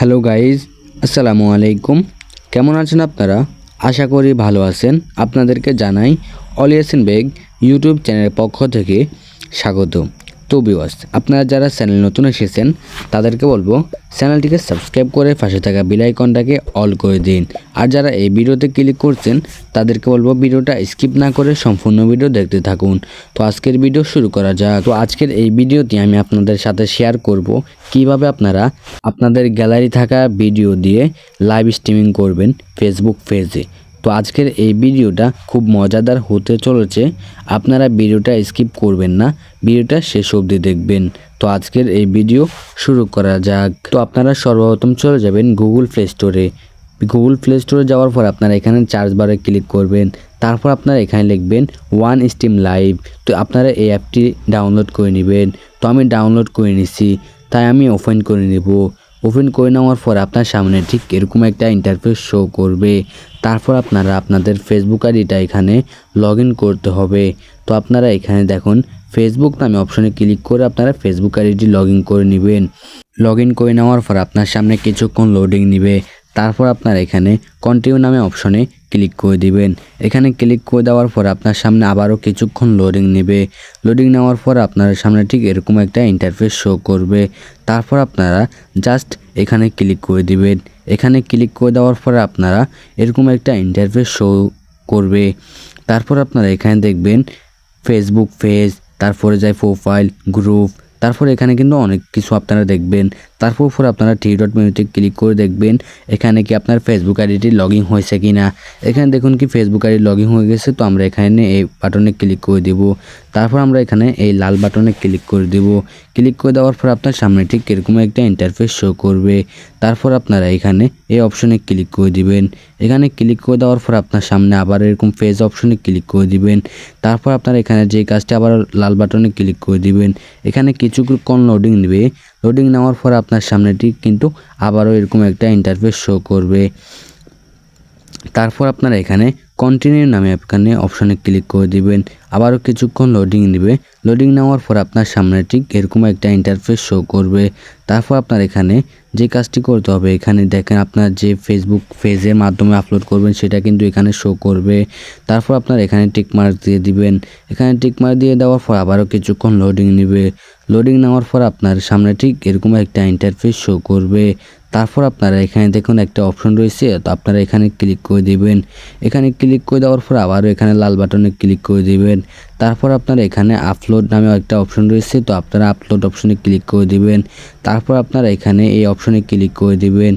Hello guys, আসসালামু আলাইকুম। কেমন আছেন আপনারা? আশা করি ভালো আছেন। আপনাদেরকে জানাই অলিয়াসিন বেগ ইউটিউব চ্যানেলের পক্ষ থেকে স্বাগত। তো বিওয়াস আপনারা যারা চ্যানেল নতুন এসেছেন, তাদেরকে বলব চ্যানেলটিকে সাবস্ক্রাইব করে পাশে থাকা বেল আইকনটাকে অল করে দিন। আর যারা এই ভিডিওতে ক্লিক করছেন, তাদেরকে বলব ভিডিওটা স্কিপ না করে সম্পূর্ণ ভিডিও দেখতে থাকুন। তো আজকের ভিডিও শুরু করা যাক। তো আজকের এই ভিডিওটি আমি আপনাদের সাথে শেয়ার করব কীভাবে আপনারা আপনাদের গ্যালারি থাকা ভিডিও দিয়ে লাইভ স্ট্রিমিং করবেন ফেসবুক পেজে তো আজকের এই ভিডিওটা খুব মজাদার হতে চলেছে। আপনারা ভিডিওটা স্কিপ করবেন না, ভিডিওটা শেষ অবধি দেখবেন। তো আজকের এই ভিডিও শুরু করা যাক। তো আপনারা সর্বপ্রথম চলে যাবেন গুগল প্লে স্টোরে গুগল প্লে স্টোরে যাওয়ার পর আপনারা এখানে চার্জ বারে ক্লিক করবেন। তারপর আপনারা এখানে লিখবেন ওয়ান স্টিম লাইভ তো আপনারা এই অ্যাপটি ডাউনলোড করে নেবেন। তো আমি ডাউনলোড করে নিছি। তাই আমি ওপেন করে নেব। ওপেন করে নেওয়ার পর আপনার সামনে ঠিক এরকম একটা ইন্টারফেস শো করবে। তারপর আপনারা আপনাদের ফেসবুক আইডিটা এখানে লগ করতে হবে। তো আপনারা এখানে দেখুন ফেসবুক নামে অপশনে ক্লিক করে আপনারা ফেসবুক আইডিটি লগ করে নেবেন। লগ করে নেওয়ার পর আপনার সামনে কিছুক্ষণ লোডিং নেবে। তারপর আপনারা এখানে কন্টিনিউ নামে অপশনে ক্লিক করে দিবেন। এখানে ক্লিক করে দেওয়ার পর আপনার সামনে আবারও কিছুক্ষণ লোডিং নেবে। লোডিং নেওয়ার পর আপনার সামনে ঠিক এরকম একটা ইন্টারফেস শো করবে। তারপর আপনারা জাস্ট এখানে ক্লিক করে দিবেন। এখানে ক্লিক করে দেওয়ার পর আপনারা এরকম একটা ইন্টারফেস শো করবে। তারপর আপনারা এখানে দেখবেন ফেসবুক পেজ তারপরে যায় প্রোফাইল গ্রুপ তারপর এখানে কিন্তু অনেক কিছু আপনারা দেখবেন। তারপর উপর আপনারা থ্রি ডট মেনুতে ক্লিক করে দেখবেন, এখানে কি আপনার ফেসবুক আইডিটি লগ ইন হয়েছে কি না এখানে দেখুন কি ফেসবুক আইডি লগ ইন হয়ে গেছে, তো আমরা এখানে এই বাটনে ক্লিক করে দিব। তারপর আমরা এখানে এই লাল বাটনে ক্লিক করে দিব। ক্লিক করে দেওয়ার পর আপনার সামনে ঠিক এরকম একটা ইন্টারফেস শো করবে। তারপর আপনারা এখানে এই অপশনে ক্লিক করে দিবেন। এখানে ক্লিক করে দেওয়ার পর আপনার সামনে আবার এরকম পেজ অপশনে ক্লিক করে দিবেন। তারপর আপনারা এখানে যে কাজটি আবার লাল বাটনে ক্লিক করে দিবেন। এখানে কিছু কিছুক্ষণ লোডিং নেবে। লোডিং নেওয়ার পর আপনার সামনে ঠিক কিন্তু আবারও এরকম একটা ইন্টারফেস শো করবে। তারপর আপনারা এখানে কন্টিনিউ নামে এখানে অপশানে ক্লিক করে দিবেন। আবারও কিছুক্ষণ লোডিং নেবে লোডিং নেওয়ার পর আপনার সামনে ঠিক এরকম একটা ইন্টারফেস শো করবে। তারপর আপনার এখানে যে কাজটি করতে হবে, এখানে দেখেন আপনার যে ফেসবুক পেজের মাধ্যমে আপলোড করবেন, সেটা কিন্তু এখানে শো করবে। তারপর আপনার এখানে টিক মার্ক দিয়ে দিবেন। এখানে টিক মার্ক দিয়ে দেওয়ার পর আবারও কিছুক্ষণ লোডিং নেবে। লোডিং নেওয়ার পর আপনার সামনে ঠিক এরকম একটা ইন্টারফেস শো করবে। তারপর আপনারা এখানে দেখুন একটা অপশন রয়েছে, তো আপনারা এখানে ক্লিক করে দিবেন। এখানে ক্লিক করে দেওয়ার পর আবারও এখানে লাল বাটনে ক্লিক করে দিবেন। তারপর আপনারা এখানে আপলোড নামে একটা অপশন রয়েছে, তো আপনারা আপলোড অপশনে ক্লিক করে দিবেন। তারপর আপনারা এখানে এই অপশনে ক্লিক করে দিবেন।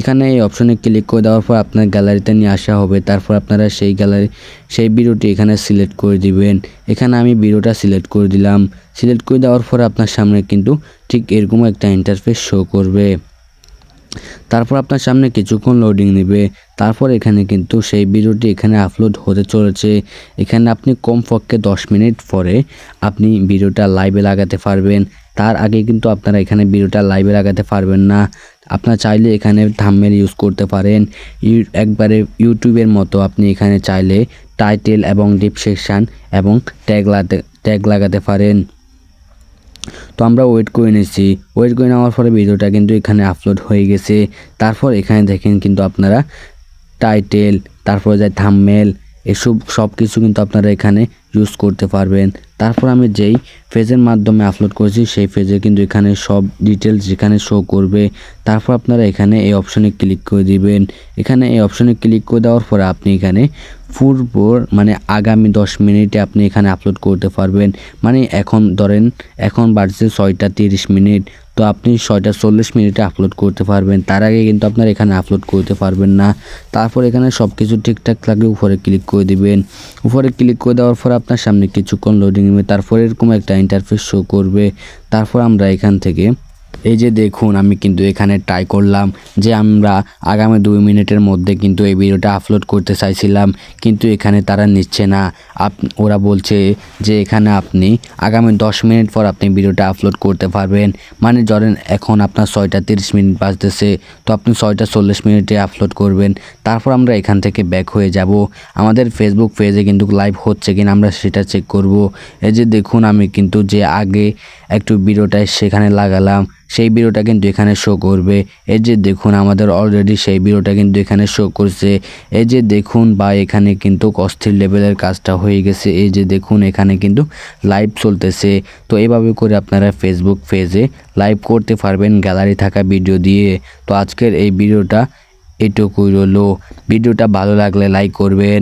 এখানে এই অপশনে ক্লিক করে দেওয়ার পর আপনার গ্যালারিতে নিয়ে আসা হবে। তারপর আপনারা সেই গ্যালারি, সেই ভিডিওটি এখানে সিলেক্ট করে দিবেন। এখানে আমি ভিডিওটা সিলেক্ট করে দিলাম। সিলেক্ট করে দেওয়ার পর আপনার সামনে কিন্তু ঠিক এরকম একটা ইন্টারফেস শো করবে। তারপর আপনার সামনে কিছুক্ষণ লোডিং নেবে। তারপর এখানে কিন্তু সেই ভিডিওটি এখানে আপলোড হতে চলেছে। এখানে আপনি কমপক্ষে দশ মিনিট পরে আপনি ভিডিওটা লাইভে লাগাতে পারবেন। তার আগে কিন্তু আপনারা এখানে ভিডিওটা লাইভে লাগাতে পারবেন না। আপনার চাইলে এখানে থাম্বনেল ইউজ করতে পারেন। একবারে ইউটিউবের মতো আপনি এখানে চাইলে টাইটেল এবং ডিসক্রিপশান এবং ট্যাগ লাগাতে ট্যাগ লাগাতে পারেন। তো আমরা ওয়েট করে নিয়েছি। ওয়েট করে নেওয়ার পরে ভিডিওটা কিন্তু এখানে আপলোড হয়ে গেছে। তারপর এখানে দেখেন কিন্তু আপনারা টাইটেল তারপর যায় থামমেল এসব সব কিছু কিন্তু আপনারা এখানে ইউজ করতে পারবেন। তারপর আমি যেই পেজের মাধ্যমে আপলোড করেছি, সেই পেজে কিন্তু এখানে সব ডিটেলস যেখানে শো করবে। তারপর আপনারা এখানে এই অপশনে ক্লিক করে দিবেন। এখানে এই অপশনে ক্লিক করে দেওয়ার পরে আপনি এখানে পূর্ব মানে আগামী দশ মিনিটে আপনি এখানে আপলোড করতে পারবেন। মানে এখন ধরেন, এখন বাড়ছে ছয়টা তিরিশ মিনিট, তো আপনি ছয়টা চল্লিশ মিনিটে আপলোড করতে পারবেন। তার আগে কিন্তু আপনার এখানে আপলোড করতে পারবেন না। তারপর এখানে সব কিছু ঠিকঠাক লাগলে উপরে ক্লিক করে দিবেন। উপরে ক্লিক করে দেওয়ার পর আপনার সামনে কিছুক্ষণ লোডিং নেবে। তারপর এরকম একটা ইন্টারফেস শো করবে। তারপর আমরা এখান থেকে এই যে দেখুন, আমি কিন্তু এখানে ট্রাই করলাম যে আমরা আগামী দুই মিনিটের মধ্যে কিন্তু এই ভিডিওটা আপলোড করতে চাইছিলাম, কিন্তু এখানে তারা নিচ্ছে না। আপ, ওরা বলছে যে এখানে আপনি আগামী দশ মিনিট পর আপনি ভিডিওটা আপলোড করতে পারবেন। মানে ধরেন এখন আপনার ছয়টা তিরিশ মিনিট বাজতেছে, তো আপনি ছয়টা চল্লিশ মিনিটে আপলোড করবেন। তারপর আমরা এখান থেকে ব্যাক হয়ে যাব। আমাদের ফেসবুক পেজে কিন্তু লাইভ হচ্ছে কিনা আমরা সেটা চেক করব। এই যে দেখুন, আমি কিন্তু যে আগে একটু ভিডিওটা সেখানে লাগালাম সেই ভিডিওটা কিন্তু এখানে শো করবে। এই যে দেখুন, আমাদের অলরেডি সেই ভিডিওটা কিন্তু এখানে শো করছে। এই যে দেখুন বা এখানে কিন্তু অস্থির লেভেলের কাজটা হয়ে গেছে। এই যে দেখুন, এখানে কিন্তু লাইভ চলতেছে। তো এইভাবে করে আপনারা ফেসবুক পেজে লাইভ করতে পারবেন গ্যালারি থাকা ভিডিও দিয়ে। তো আজকের এই ভিডিওটা এটুকুই রইল। ভিডিওটা ভালো লাগলে লাইক করবেন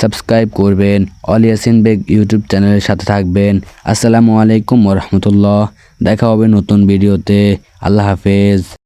সাবস্ক্রাইব করবেন অল ইয়াসিন বেগ ইউটিউব চ্যানেলের সাথে থাকবেন। আসসালামু আলাইকুম রহমতুল্লাহ। দেখা হবে নতুন ভিডিওতে। আল্লাহ হাফেজ।